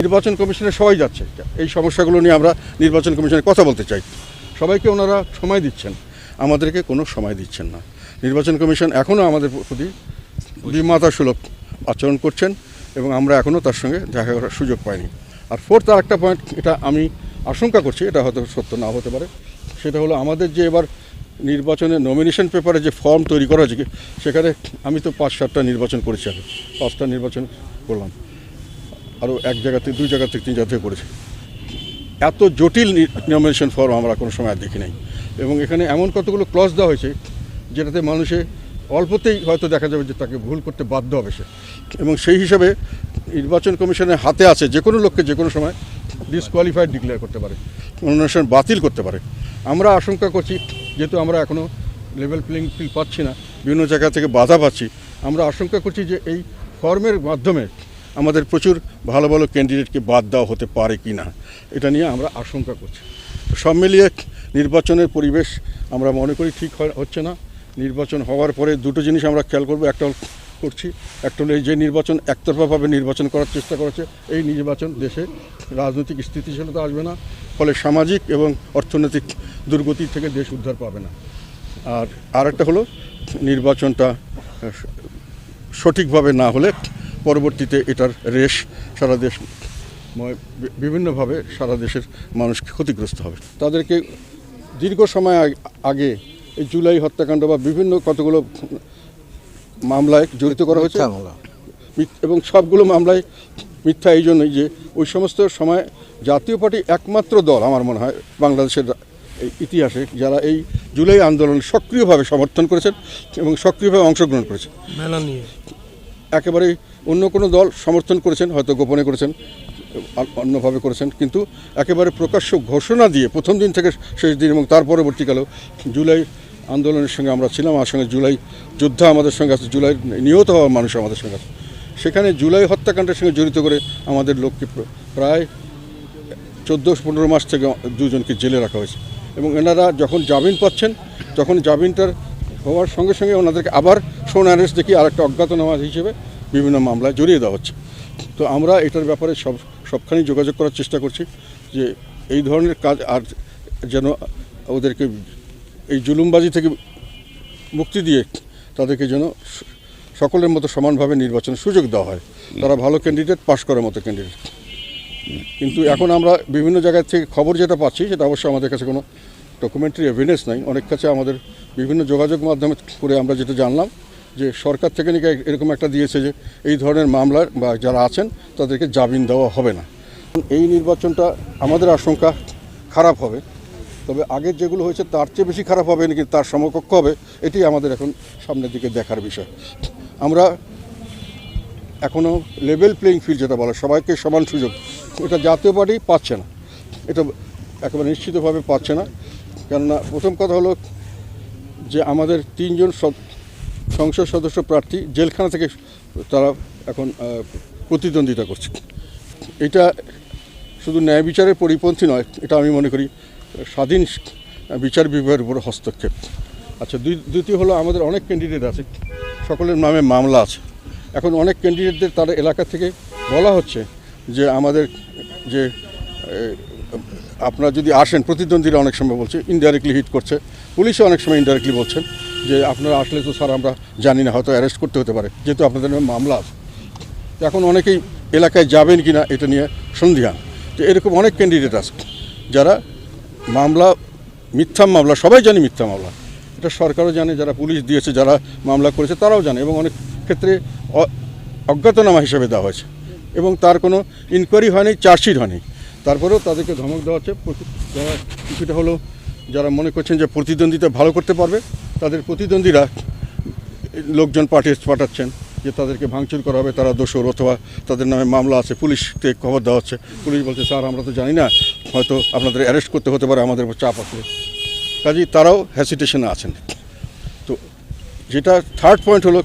নির্বাচন কমিশনে সবাই যাচ্ছে। এই সমস্যাগুলো নিয়ে আমরা নির্বাচন কমিশনে কথা বলতে চাই। সবাইকে ওনারা সময় দিচ্ছেন। আমাদেরকে কোনো সময় দিচ্ছেন না। নির্বাচন কমিশন এখনও আমাদের প্রতি বিমাতা সুলভ আচরণ করছেন এবং আমরা এখনও তার সঙ্গে দেখা করার সুযোগ পাইনি। আর ফোর্থ আর একটা পয়েন্ট এটা আমি আশঙ্কা করছি, এটা হয়তো সত্য না হতে পারে। সেটা হলো আমাদের যে এবার নির্বাচনের নমিনেশন পেপারে যে ফর্ম তৈরি করা হয়েছে, সেখানে আমি তো পাঁচ সাতটা নির্বাচন করেছি আগে পাঁচটা নির্বাচন করলাম। আরও এক জায়গা থেকে, দুই জায়গা থেকে, তিন জায়গা থেকে করেছি। এত জটিল নমিনেশন ফর্ম আমরা কোনো সময় দেখি নাই। এবং এখানে এমন কতগুলো ক্লজ দেওয়া হয়েছে, যেটাতে মানুষে অল্পতেই হয়তো দেখা যাবে যে তাকে ভুল করতে বাধ্য হবে সে। এবং সেই হিসাবে নির্বাচন কমিশনের হাতে আছে যে কোনো লোককে যে কোনো সময় ডিসকোয়ালিফাইড ডিক্লেয়ার করতে পারে নমিনেশন বাতিল করতে পারে। আমরা আশঙ্কা করছি, যেহেতু আমরা এখনও লেভেল প্লেইং ফিল্ড পাচ্ছি না, বিভিন্ন জায়গা থেকে বাধা পাচ্ছি, আমরা আশঙ্কা করছি যে এই ফর্মের মাধ্যমে আমাদের প্রচুর ভালো ভালো ক্যান্ডিডেটকে বাদ দেওয়া হতে পারে কি না এটা নিয়ে আমরা আশঙ্কা করছি। সব মিলিয়ে নির্বাচনের পরিবেশ আমরা মনে করি ঠিক হচ্ছে না। নির্বাচন হওয়ার পরে দুটো জিনিস আমরা খেয়াল করব, একটা করছি, একটা হলো যে নির্বাচন একতরফাভাবে নির্বাচন করার চেষ্টা করেছে, এই নির্বাচন দেশে রাজনৈতিক স্থিতিশীলতা আসবে না, ফলে সামাজিক এবং অর্থনৈতিক দুর্গতি থেকে দেশ উদ্ধার পাবে না। আর আরেকটা হলো নির্বাচনটা সঠিকভাবে না হলে পরবর্তীতে এটার রেশ সারা দেশ বিভিন্নভাবে সারা দেশের মানুষ ক্ষতিগ্রস্ত হবে। তাদেরকে দীর্ঘ সময় আগে এই জুলাই হত্যাকাণ্ড বা বিভিন্ন কতগুলো মামলায় জড়িত করা হয়েছে। এবং সবগুলো মামলায় মিথ্যা এই জন্যই যে ওই সমস্ত সময় জাতীয় পার্টি একমাত্র দল আমার মনে হয় বাংলাদেশের এই ইতিহাসে যারা এই জুলাই আন্দোলন সক্রিয়ভাবে সমর্থন করেছেন এবং সক্রিয়ভাবে অংশগ্রহণ করেছেন। মেলা নিয়ে একেবারেই অন্য কোনো দল সমর্থন করেছেন, হয়তো গোপনে করেছেন অন্যভাবে করেছেন, কিন্তু একেবারে প্রকাশ্য ঘোষণা দিয়ে প্রথম দিন থেকে শেষ দিন এবং তার পরবর্তীকালেও জুলাই আন্দোলনের সঙ্গে আমরা ছিলাম আমার সঙ্গে জুলাই যোদ্ধা আমাদের সঙ্গে আছে, জুলাই নিহত হওয়া মানুষ আমাদের সঙ্গে আছে। সেখানে জুলাই হত্যাকাণ্ডের সঙ্গে জড়িত করে আমাদের লোককে প্রায় চোদ্দ পনেরো মাস থেকে দুজনকে জেলে রাখা হয়েছে। এবং এনারা যখন জামিন পাচ্ছেন, তখন জামিনটার হওয়ার সঙ্গে সঙ্গে ওনাদেরকে আবার সোন অ্যারেস্ট দেখি, আরেকটা অজ্ঞাতনামা হিসেবে বিভিন্ন মামলায় জড়িয়ে দেওয়া হচ্ছে। তো আমরা এটার ব্যাপারে সব, সবখানেই যোগাযোগ করার চেষ্টা করছি যে এই ধরনের কাজ আর যেন ওদেরকে এই জুলুমবাজি থেকে মুক্তি দিয়ে তাদেরকে যেন সকলের মতো সমানভাবে নির্বাচনের সুযোগ দেওয়া হয়। তারা ভালো ক্যান্ডিডেট পাশ করার মতো ক্যান্ডিডেট কিন্তু এখন আমরা বিভিন্ন জায়গা থেকে খবর যেটা পাচ্ছি, সেটা অবশ্য আমাদের কাছে কোনো ডকুমেন্টারি এভিডেন্স নাই। অনেক কাছে আমাদের বিভিন্ন যোগাযোগ মাধ্যমে করে আমরা যেটা জানলাম যে সরকার থেকে নাকি এরকম একটা দিয়েছে যে এই ধরনের মামলার বা যারা আছেন তাদেরকে জামিন দেওয়া হবে না। এই নির্বাচনটা আমাদের আশঙ্কা খারাপ হবে। তবে আগের যেগুলো হয়েছে তার চেয়ে বেশি খারাপ হবে নাকি তার সমকক্ষ হবে এটি আমাদের এখন সামনের দিকে দেখার বিষয়। আমরা এখনও লেভেল প্লেইং ফিল্ড যেটা বলে, সবাইকে সমান সুযোগ। এটা জাতীয় পার্টি পাচ্ছে না। এটা একেবারে নিশ্চিতভাবে পাচ্ছে না। কেননা প্রথম কথা হলো যে আমাদের তিনজন সংসদ সদস্য প্রার্থী জেলখানা থেকে তারা এখন প্রতিদ্বন্দ্বিতা করছে। এটা শুধু ন্যায় বিচারের পরিপন্থী নয়, এটা আমি মনে করি, স্বাধীন বিচার বিভাগের উপর হস্তক্ষেপ। আচ্ছা দ্বিতীয় হলো আমাদের অনেক ক্যান্ডিডেট আছে, সকলের নামে মামলা আছে। এখন অনেক ক্যান্ডিডেটদের তার এলাকা থেকে বলা হচ্ছে যে আমাদের, যে আপনারা যদি আসেন, প্রতিদ্বন্দ্বীরা অনেক সময় বলছে ইনডাইরেক্টলি হিট করছে, পুলিশও অনেক সময় ইনডাইরেক্টলি বলছেন। যে আপনারা আসলে তো স্যার, আমরা জানি না, হয়তো অ্যারেস্ট করতে হতে পারে। যেহেতু আপনাদের নামে মামলা আছে। এখন অনেকেই এলাকায় যাবেন কি না এটা নিয়ে সন্ধিহান তো এরকম অনেক ক্যান্ডিডেট আছে, যারা মামলা, মিথ্যা মামলা, সবাই জানি মিথ্যা মামলা। এটা সরকারও জানে, যারা পুলিশ দিয়েছে, যারা মামলা করেছে, তারাও জানে এবং অনেক ক্ষেত্রে অজ্ঞাতনামা হিসেবে দেওয়া হয়েছে। এবং তার কোনো ইনকোয়ারি হয়নি চার্জশিট হয়নি। তারপরেও তাদেরকে ধমক দেওয়া হচ্ছে যারা কিছুটা হলো যারা মনে করছেন যে প্রতিদ্বন্দ্বিতা ভালো করতে পারবে তাদের প্রতিদ্বন্দ্বীরা লোকজন পাঠিয়ে পাঠাচ্ছেন যে তাদেরকে ভাঙচুর করা হবে, তারা দোষর অথবা তাদের নামে মামলা আছে, পুলিশকে খবর দেওয়া হচ্ছে। পুলিশ বলছে, স্যার, আমরা তো জানি না, হয়তো আপনাদের অ্যারেস্ট করতে হতে পারে, আমাদের উপর চাপ আছে। কাজেই তারাও হ্যাসিটেশনে আছেন। তো যেটা থার্ড পয়েন্ট হলো